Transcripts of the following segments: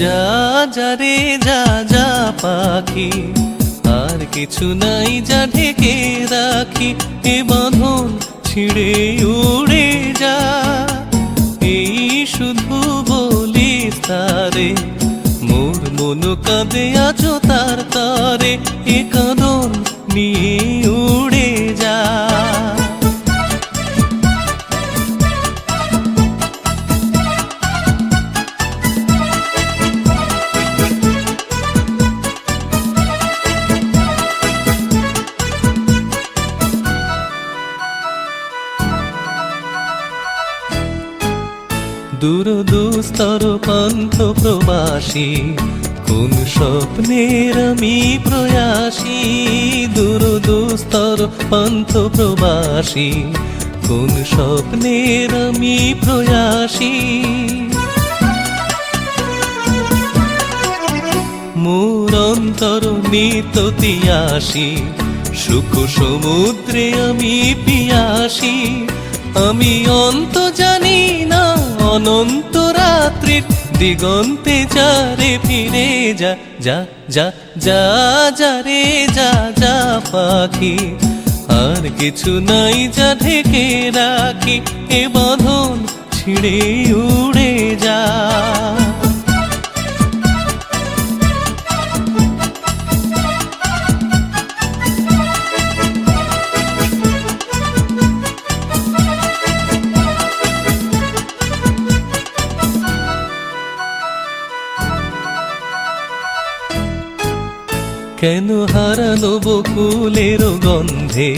যা যা রে, যা যা পাখি। আর কিছু নাই যা ঢেকে রাখি, এ বাঁধন ছিঁড়ে উড়ে যা। এই শুধু বলিস তারে মোর মন কাঁদে আছো তার তারে, এ কাঁদন নিয়ে উড়ে যা। পান্থ প্রবাসী কোন স্বপ্নের আমি প্রয়াসী, দূর দুস্তর পান্থ প্রবাসী কোন স্বপ্নের আমি প্রয়াসী। মোর অন্তর নিততি আসি সুখ সমুদ্রে আমি পিয়াসি, আমি অন্ত জানি না অনন্ত রাত্রির দিগন্তে যা রে ফিরে যা যা যা যা যা রে, যা যা পাখি। আর কিছু নাই যা ঢেকে রাখি, এ বাঁধন ছিঁড়ে উড়ে যা। কেন হারানো বকুলের গন্ধে?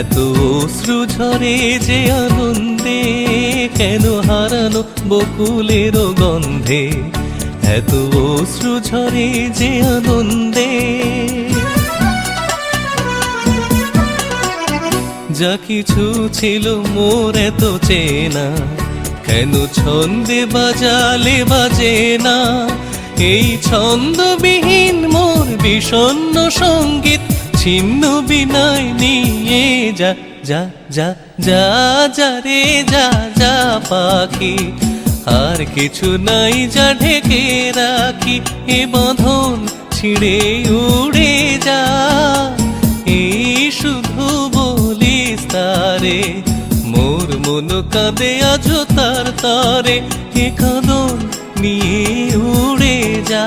এত অশ্রু ঝরে যে আনন্দে কেন হারানো বকুলের গন্ধে? এত অশ্রু ঝরে যে আনন্দে। যা কিছু ছিল মোর এত চেনা, কেন ছন্দে বাজালে বাজে না? এই ছন্দবিহীন মোর বিষণ্ণ সংগীত, ছিন্ন বিনয় নিয়ে যা যা যা যা যা রে, যা যা পাখি। আর কিছু নাই যা ঢেকে রাখি, এ বাঁধন ছিঁড়ে উড়ে যা। এই শুধু বলিস তারে, মোর মন কাঁদে আজ তার তারে কাঁদন নিয়ে উড়ে যা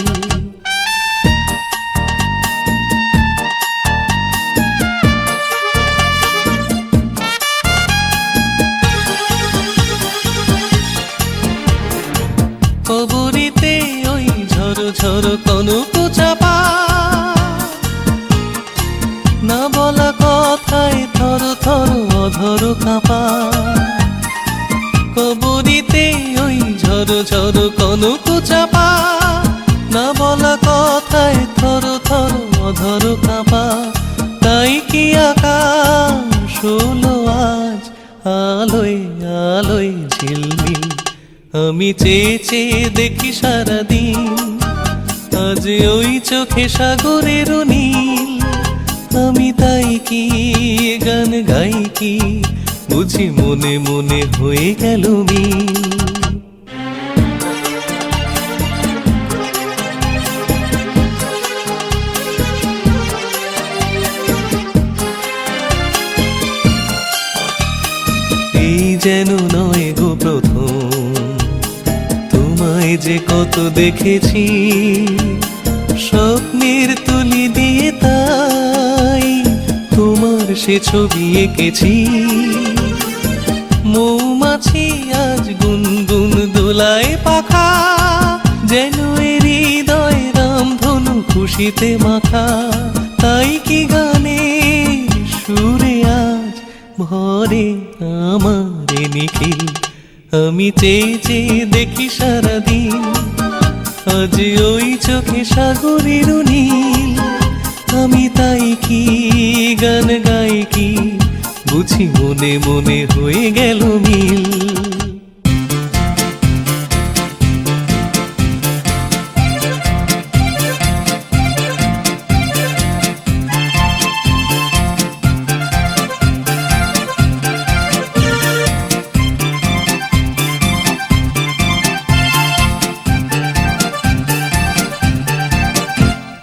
ঝড় কনক চাপা না বলা কথায় থর থর অধর কাপা। ওই ঝড় ঝড় চাপা না বলা অধর কাপা। তাই কি আকাশ হলো আজ? আলোয় আলোয় ঝিলমিল। আমি চেয়ে চেয়ে দেখি সারাদিন ওই চোখে সাগরের নীল। আমি তাই কি, গান গাই কি? বুঝি মনে মনে হয়ে গেল মিল। যেন নয় গো প্রথম, তোমায় যে কত দেখেছি। তোমার সে ছবি এঁকেছি। মৌমাছি আজ গুনগুন দোলায় পাখা, যেন হৃদয় রামধনু খুশিতে মাখা। তাই কি গানে সুরে আজ ভরে আমার নিখিল। আমি চেয়ে চেয়ে দেখি সারাদিন, আজ ওই চোখে সাগরের নীল। আমি তাই কি গান গাই কি? বুঝি মনে মনে হয়ে গেল মিল।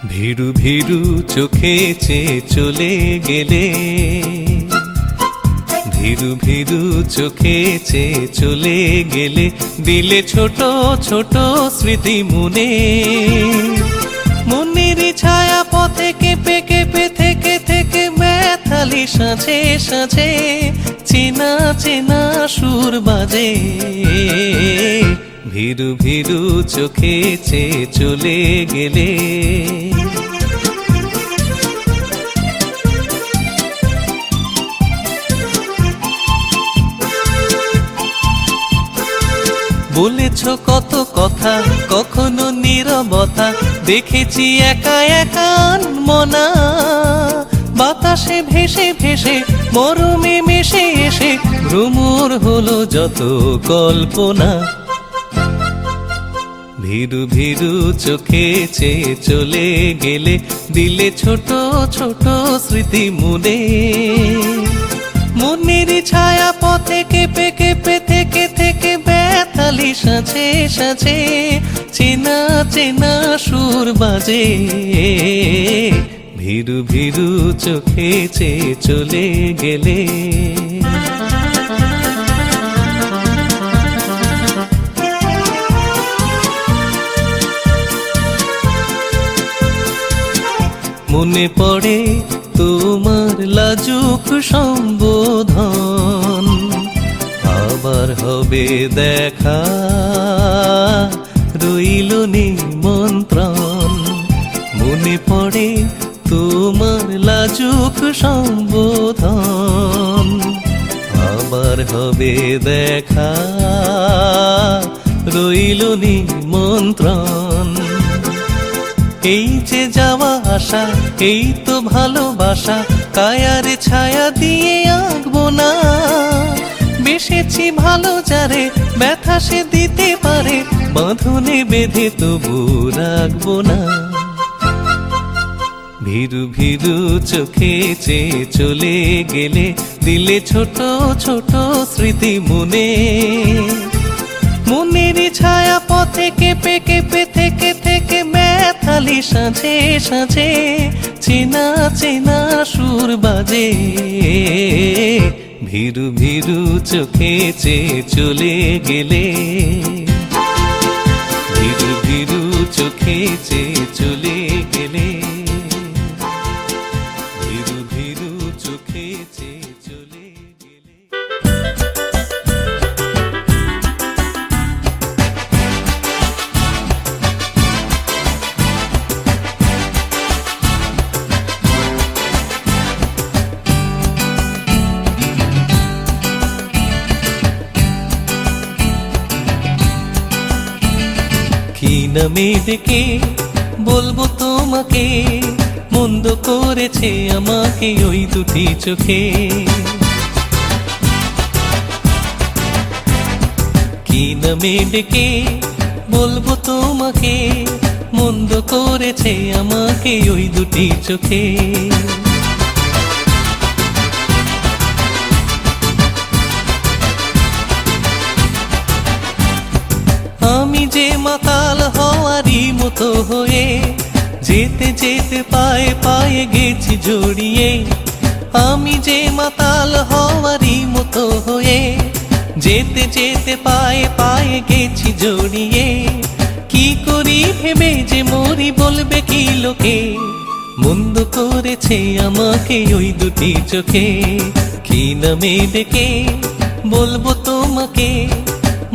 ভীরু ভীরু চোখে চেয়ে চলে গেলে। ভীরু ভীরু চোখে চেয়ে চলে গেলে, দিলে ছোট ছোট স্মৃতি মনে। মনের ছায়া পথে কেঁপে কেঁপে, থেকে থেকে ব্যথালি সাঁঝে সাঁঝে, চেনা চেনা সুর বাজে। ভীরু ভীরু চোখে চেয়ে চলে গেলে। বলেছ কত কথা, কখনো নীরবতা। দেখেছি একা একা মনা বাতাসে ভেসে ভেসে, মরমে মেশে এসে ভ্রমর হলো যত কল্পনা। ভীরু ভীরু চোখে চেয়ে চলে গেলে, দিলে ছোট ছোট স্মৃতি মনে। মনের ছায়া পথে কেঁপে কেঁপে থেকে ব্যথালি সাঁচে সাঁচে চেনা চেনা সুর বাজে। ভীরু ভীরু চোখে চেয়ে চলে গেলে। মনে পড়ে তোমার লাজুক সম্বোধন। আবার হবে দেখা। রইল নিমন্ত্রণ, মনে পড়ে তোমার লাজুক সম্বোধন। আবার হবে দেখা, রইল নিমন্ত্রণ। এই যে যাওয়া আসা এই তো ভালোবাসা, কায়ার ছায়া দিয়ে আঁকবো না। বেসেছি ভালো যারে ব্যথা সে দিতে পারে, বাঁধনে বেঁধে তবু রাখব না। ভীরু ভীরু চোখে চেয়ে চলে গেলে, দিলে ছোট ছোট স্মৃতি মনে। মনের ছায়া পথে কেঁপে কেঁপে থেকে থেকে ব্যথালি সাঁঝে সাঁঝে, চেনা চেনা সুর বাজে। ভীরু ভীরু চোখে চেয়ে চলে গেলে। ভীরু ভিরু চোখে চেয়ে চলে গেলে। ভীরু ভীরু চোখে চেয়ে নামে ডেকে বলব তোমাকে, মন্দ করেছে আমাকে ওই দুটি চোখে। কি নামে ডেকে বলব তোমাকে, মন্দ করেছে আমাকে ওই দুটি চোখে। আমি যে মাতাল হওয়ারই মতো হয়ে যেতে যেতে পায়ে পায়ে গেছি জড়িয়ে। আমি যে মাতাল হওয়ারই মতো হয়ে যেতে যেতে পায়ে পায়ে গেছি জড়িয়ে। কি করি ভেবে যে মরি বলবে কি লোকে? মন্দ করেছে আমাকে ওই দুটি চোখে। কি নামে ডেকে বলব তোমাকে?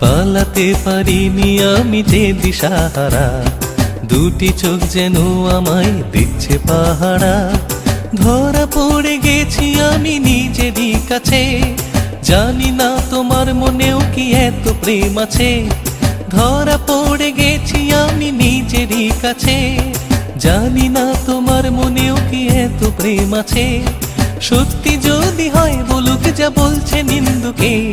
পালাতে পারিনি আমি যে দিশাহারা। দুটি চোখ যেন আমায় দিচ্ছে পাহারা। ধরা পড়ে গেছি আমি নিজেরই কাছে। জানি না তোমার মনেও কি এত প্রেম আছে। ধরা পড়ে গেছি আমি নিজেরই কাছে। জানি না তোমার মনেও কি এত প্রেম আছে। সত্যি যদি হয় বলুক যা বলছে নিন্দুকে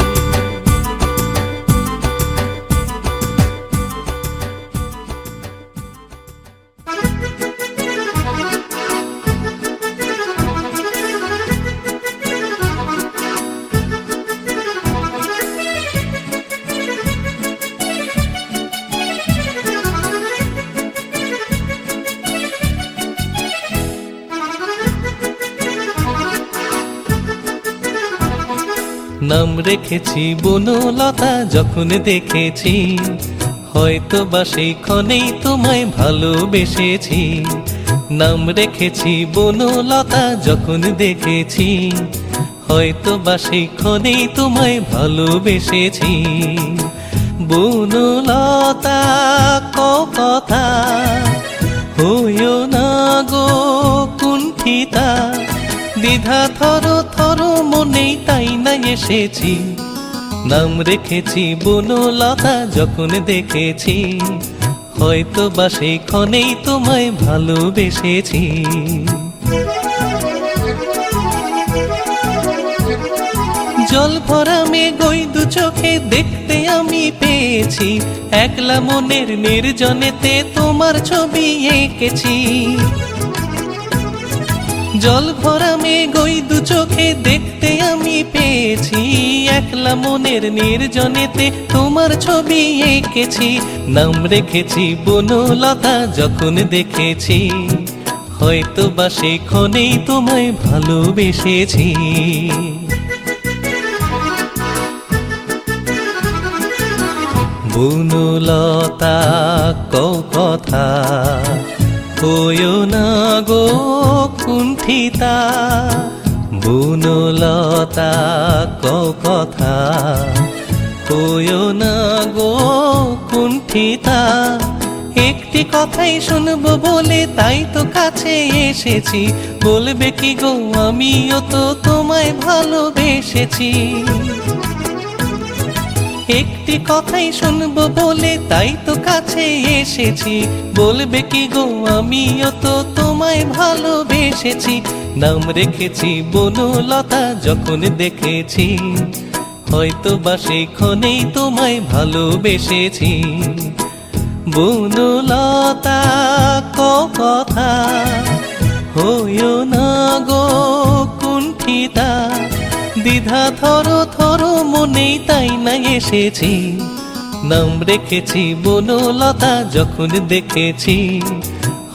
নাম রেখেছি বনলতা, যখন দেখেছি হয়তো বা সেই ক্ষণেই তোমায় ভালোবেসেছি। নাম রেখেছি বনলতা, যখন দেখেছি হয়তো বা সেই ক্ষণেই তোমায় ভালোবেসেছি। বনলতা কথা, হইও না গো কুণ্ঠিতা দ্বিধা থর থর মনেই তাই না এসেছি। নাম রেখেছি বনলতা যখন দেখেছি। হয়তো বা সেই ক্ষণেই তোমায় ভালোবেসেছি। জল ভরা মেঘই দু চোখে দেখতে আমি পেয়েছি। একলা মনের নির্জনেতে তোমার ছবি এঁকেছি। জল ভরা মেঘই দু চোখে দেখতে আমি পেয়েছি। একলা মনের নির্জনেতে তোমার ছবি এঁকেছি। নাম রেখেছি বনলতা যখন দেখেছি। হয়তো বা সেই ক্ষণেই তোমায় ভালোবেসেছি। বনলতা ক কথা হইও না গো কুণ্ঠিতা, বনলতা ক কথা। হইও না গো কুণ্ঠিতা, একটি কথাই শুনব বলে তাই তো কাছে এসেছি। বলবে কি গো আমিও তো তোমায় ভালোবেসেছি। একটি কথাই শুনব বলে, তাই তো কাছে এসেছি। বলবে কি গো, আমিও তো তোমায় ভালোবেসেছি। নাম রেখেছি বনলতা, যখন দেখেছি হয়তো বা সেইক্ষণেই তোমায় ভালোবেসেছি। বনলতা, ক কথা, হইও না গো কুণ্ঠিতা। দ্বিধা থর থর মনেই তাই না এসেছি। নাম রেখেছি বনলতা, যখন দেখেছি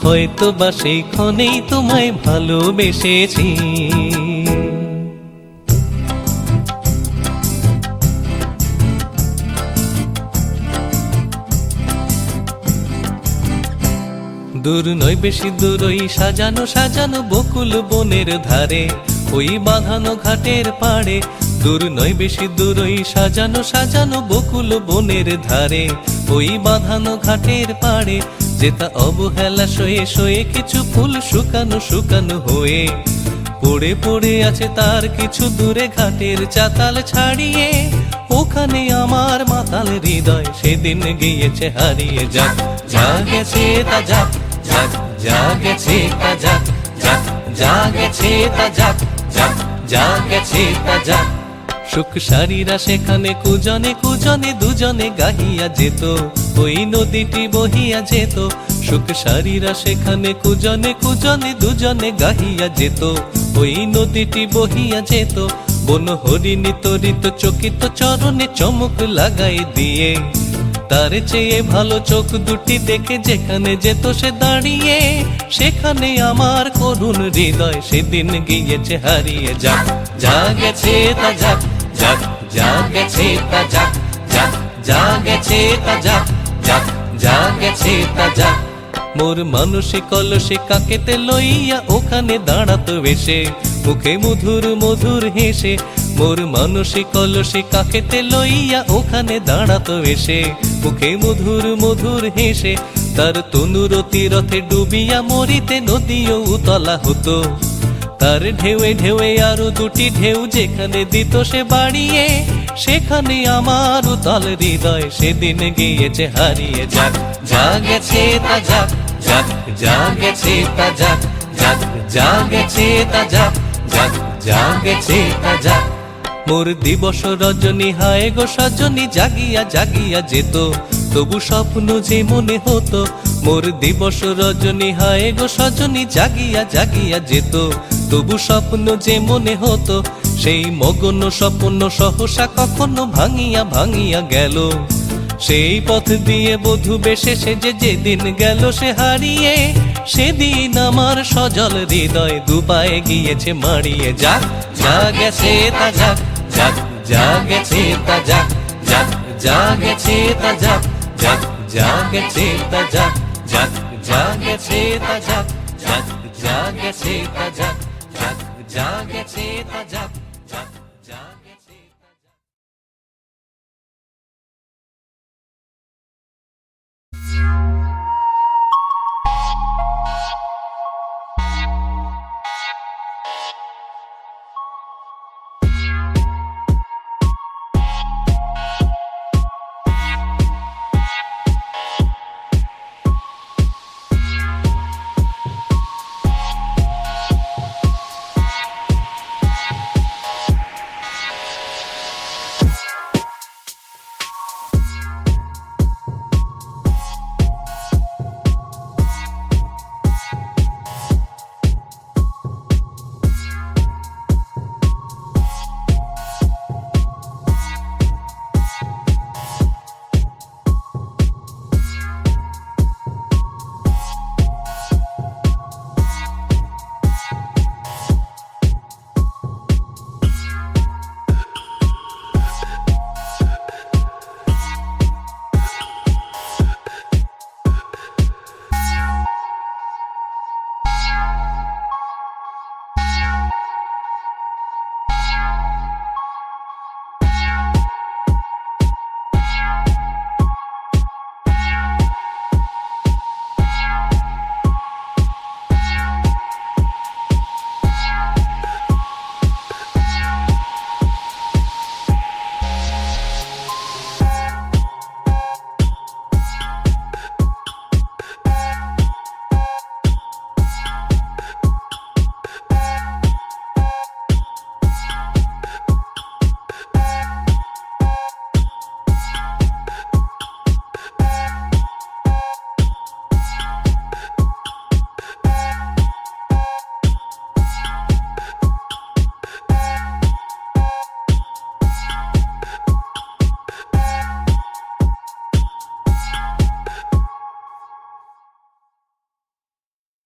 হয়তো বা সেই ক্ষণেই তোমায় ভালোবেসেছি। দূর নয়, বেশি দূর, ওই সাজানো সাজানো বকুল বনের ধারে। ওই বাঁধানো ঘাটের পাড়ে। দূর নয় বেশি দূর, ওই সাজানো সাজানো বকুল বনের ধারে। ওই বাঁধানো ঘাটের পাড়ে যেটা অবহেলা সয়ে সয়ে কিছু ফুল শুকানো শুকানো হয়ে। পড়ে পড়ে আছে তার কিছু দূরে ঘাটের চাতাল ছাড়িয়ে। ওখানে আমার মাতাল হৃদয় সেদিন গিয়েছে, হারিয়ে যাক। যা গেছে তা যাক যাক, যা গেছে তা যাক যাক, যা গেছে তা যাক। যাক যা গেছে তা যাক সুখ সারিরা সেখানে, কুজনে কুজনে, দুজনে গাহিয়া যেত। ওই নদীটি বহিয়া যেত। সুখ সারিরা সেখানে, কুজনে কুজনে, দুজনে গাহিয়া যেত। ওই নদীটি বহিয়া যেত। বন হরিণী তরিত চকিত চরণে চমক লাগাই দিয়ে। তার চেয়ে ভালো চোখ দুটি দেখে যেখানে যেত সে দাঁড়িয়ে, সেখানে আমার করুণ হৃদয় সেদিন গিয়েছে, হারিয়ে যাক, যা গেছে তা যাক যাক, যা গেছে তা যাক যাক, যা গেছে তা যাক যাক, যা গেছে তা যাক। মোর মানসিক কলসে কাকেতে লইয়া ওখানে দাঁড়াতো বেশে মুখে মধুর মধুর হেসে মোর মানসিক কলসে কাকেতে লইয়া ওখানে দাঁড়াতো এসে। মুখে মধুর মধুর হেসে, তার তনুরতি রথে ডুবিয়া মরিতে নদীও উতলা হতো। তার ঢেউয়ে ঢেউয়ে আরও দুটি ঢেউ যেখানে দিত সে বাড়িয়ে, সেখানে আমার উতল হৃদয় সেদিন গিয়েছে, হারিয়ে যাক যা গেছে তা যাক যাক যা গেছে তা যাক যাক যা গেছে তা যাক যাক যা গেছে তা যাক। মোর দিবস রজনী হায় গো সজনী, জাগিয়া জাগিয়া যেত। তবু স্বপ্ন যে মনে হতো, মোর দিবস রজনী হায় গো সজনী, জাগিয়া জাগিয়া যেত। তবু স্বপ্ন যে মনে হতো, সেই মগন স্বপ্ন সহসা কখনো ভাঙিয়া ভাঙিয়া গেল। সেই পথ দিয়ে বধু বেশে সে যে যেদিন গেল সে হারিয়ে, সেদিন আমার সজল হৃদয় দুপায়ে গিয়েছে মারিয়ে যাক, যা গেছে তা যাক যাক, যা গেছে তা যাক যাক, যা গেছে তা যাক যাক, যা গেছে তা যাক যাক, যা গেছে তা যাক যাক, যা গেছে তা যাক যাক, যা গেছে তা যাক। you